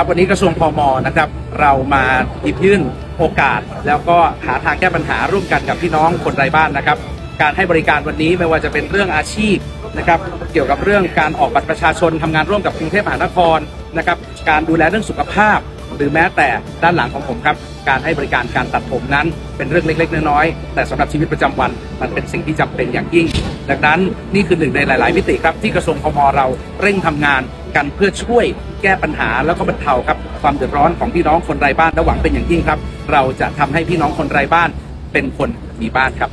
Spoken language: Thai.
ครับวันนี้กระทรวงพมนะครับ เรามาหยิบยื่นโอกาส แล้วก็หาทางแก้ปัญหาร่วมกันกับพี่น้องคนไร้บ้านนะครับ การให้บริการวันนี้ไม่ว่าจะเป็นเรื่องอาชีพนะครับเกี่ยวกับเรื่องการออกบัตรประชาชนทำงานร่วมกับกรุงเทพมหานครนะครับการดูแลเรื่องสุขภาพ หรือแม้แต่ด้านหลังของผมครับการให้บริการการตัดผมนั้นเป็นเรื่องเล็ก ๆ น้อยๆแต่สำหรับชีวิตประจำวันมันเป็นสิ่งที่จำเป็นอย่างยิ่ง ดังนั้นนี่คือหนึ่งในหลาย ๆ มิติครับที่กระทรวงพมเราเร่งทำงาน กันเพื่อช่วยแก้ปัญหาแล้วก็บรรเทาครับความเดือดร้อนของพี่น้องคนไร้บ้านและหวังเป็นอย่างยิ่งครับ เราจะทำให้พี่น้องคนไร้บ้านเป็นคนมีบ้านครับ